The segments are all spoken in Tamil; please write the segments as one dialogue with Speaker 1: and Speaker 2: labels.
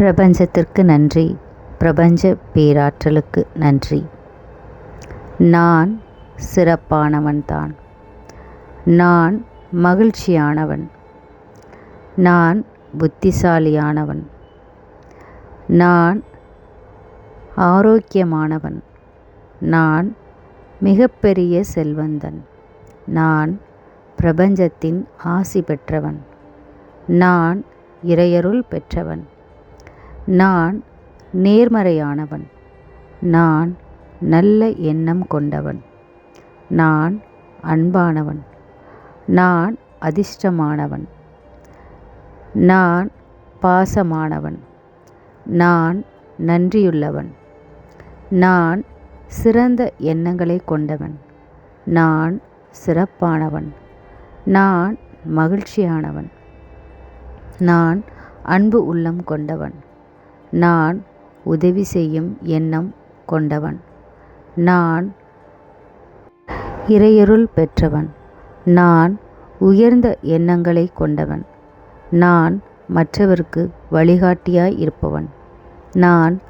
Speaker 1: பிரபஞ்சத்திற்கு நன்றி. பிரபஞ்ச பேராற்றலுக்கு நன்றி. நான் சிறப்பானவன்தான். நான் மகிழ்ச்சியானவன். நான் புத்திசாலியானவன். நான் ஆரோக்கியமானவன். நான் மிகப்பெரிய செல்வந்தன். நான் பிரபஞ்சத்தின் ஆசி பெற்றவன். நான் இறையருள் பெற்றவன். நான் நேர்மறையானவன். நான் நல்ல எண்ணம் கொண்டவன். நான் அன்பானவன். நான் அதிர்ஷ்டமானவன். நான் பாசமானவன். நான் நன்றியுள்ளவன். நான் சிறந்த எண்ணங்களை கொண்டவன். நான் சிறப்பானவன். நான் மகிழ்ச்சியானவன். நான் அன்பு உள்ளம் கொண்டவன். நான் உதவி செய்யும் எண்ணம் கொண்டவன். நான் இறையருள் பெற்றவன். நான் உயர்ந்த எண்ணங்களை கொண்டவன். நான் மற்றவருக்கு வழிகாட்டியாய் இருப்பவன். நான்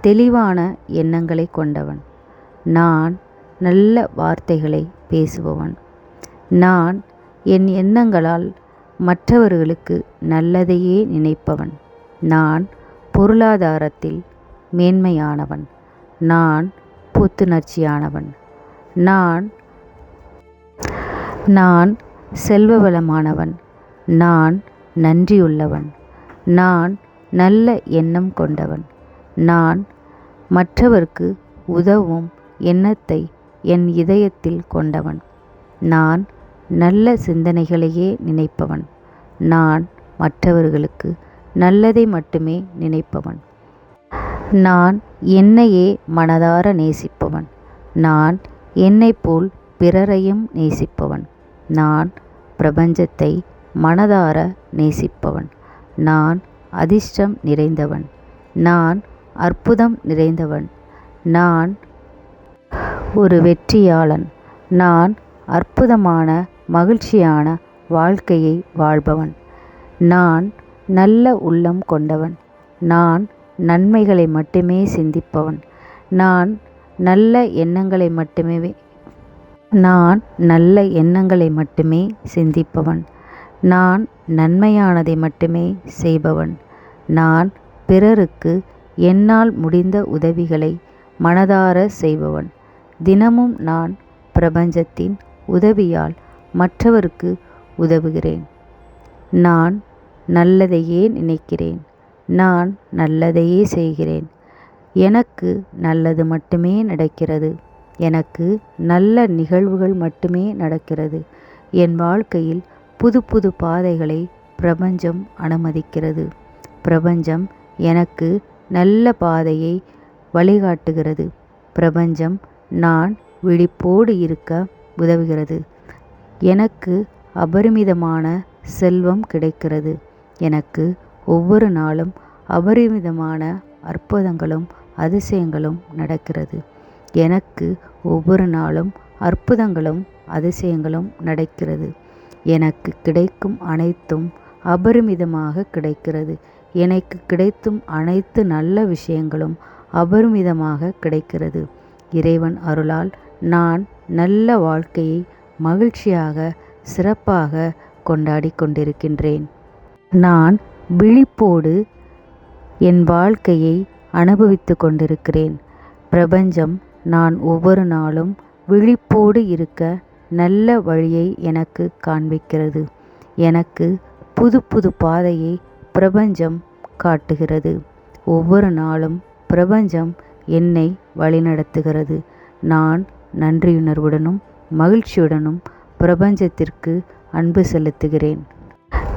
Speaker 1: தெளிவான எண்ணங்களை கொண்டவன். நான் நல்ல வார்த்தைகளை பேசுபவன். நான் என் எண்ணங்களால் மற்றவர்களுக்கு நல்லதையே நினைப்பவன். நான் பொருளாதாரத்தில் மேன்மையானவன். நான் புத்துணர்ச்சியானவன். நான் நான் செல்வவளமானவன். நான் நன்றியுள்ளவன். நான் நல்ல எண்ணம் கொண்டவன். நான் மற்றவர்க்கு உதவும் எண்ணத்தை என் இதயத்தில் கொண்டவன். நான் நல்ல சிந்தனைகளையே நினைப்பவன். நான் மற்றவர்களுக்கு நல்லதை மட்டுமே நினைப்பவன். நான் என்னையே மனதார நேசிப்பவன். நான் என்னை போல் பிறரையும் நேசிப்பவன். நான் பிரபஞ்சத்தை மனதார நேசிப்பவன். நான் அதிர்ஷ்டம் நிறைந்தவன். நான் அற்புதம் நிறைந்தவன். நான் ஒரு வெற்றியாளன். நான் அற்புதமான மகிழ்ச்சியான வாழ்க்கையை வாழ்பவன். நான் நல்ல உள்ளம் கொண்டவன். நான் நன்மைகளை மட்டுமே சிந்திப்பவன். நான் நல்ல எண்ணங்களை மட்டுமே நான் நல்ல எண்ணங்களை மட்டுமே சிந்திப்பவன். நான் நன்மையானதை மட்டுமே செய்பவன். நான் பிறருக்கு என்னால் முடிந்த உதவிகளை மனதார செய்பவன். தினமும் நான் பிரபஞ்சத்தின் உதவியால் மற்றவருக்கு உதவுகிறேன். நான் நல்லதையே நினைக்கிறேன். நான் நல்லதையே செய்கிறேன். எனக்கு நல்லது மட்டுமே நடக்கிறது. எனக்கு நல்ல நிகழ்வுகள் மட்டுமே நடக்கிறது. என் வாழ்க்கையில் புது புது பாதைகளை பிரபஞ்சம் அனுமதிக்கிறது. பிரபஞ்சம் எனக்கு நல்ல பாதையை வழிகாட்டுகிறது. பிரபஞ்சம் நான் விழிப்போடு இருக்க உதவுகிறது. எனக்கு அபரிமிதமான செல்வம் கிடைக்கிறது. எனக்கு ஒவ்வொரு நாளும் அபரிமிதமான அற்புதங்களும் அதிசயங்களும் நடக்கிறது. எனக்கு ஒவ்வொரு நாளும் அற்புதங்களும் அதிசயங்களும் நடக்கிறது. எனக்கு கிடைக்கும் அனைத்தும் அபரிமிதமாக கிடைக்கிறது. எனக்கு கிடைத்தும் அனைத்து நல்ல விஷயங்களும் அபரிமிதமாக கிடைக்கிறது. இறைவன் அருளால் நான் நல்ல வாழ்க்கையை மகிழ்ச்சியாக சிறப்பாக கொண்டாடி கொண்டிருக்கின்றேன். நான் விழிப்போடு என் வாழ்க்கையை அனுபவித்து கொண்டிருக்கிறேன். பிரபஞ்சம் நான் ஒவ்வொரு நாளும் விழிப்போடு இருக்க நல்ல வழியை எனக்கு காண்பிக்கிறது. எனக்கு புது புது பாதையை பிரபஞ்சம் காட்டுகிறது. ஒவ்வொரு நாளும் பிரபஞ்சம் என்னை வழிநடத்துகிறது. நான் நன்றியுணர்வுடனும் மகிழ்ச்சியுடனும் பிரபஞ்சத்திற்கு அன்பு செலுத்துகிறேன்.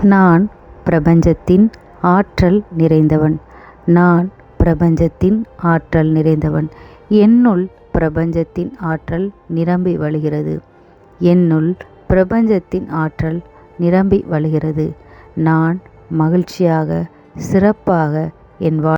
Speaker 1: நான் பிரபஞ்சத்தின் ஆற்றல் நிறைந்தவன். நான் பிரபஞ்சத்தின் ஆற்றல் நிறைந்தவன். என்னுள் பிரபஞ்சத்தின் ஆற்றல் நிரம்பி வழிகிறது. என்னுள் பிரபஞ்சத்தின் ஆற்றல் நிரம்பி வழிகிறது. நான் மகிழ்ச்சியாக சிறப்பாக என் வா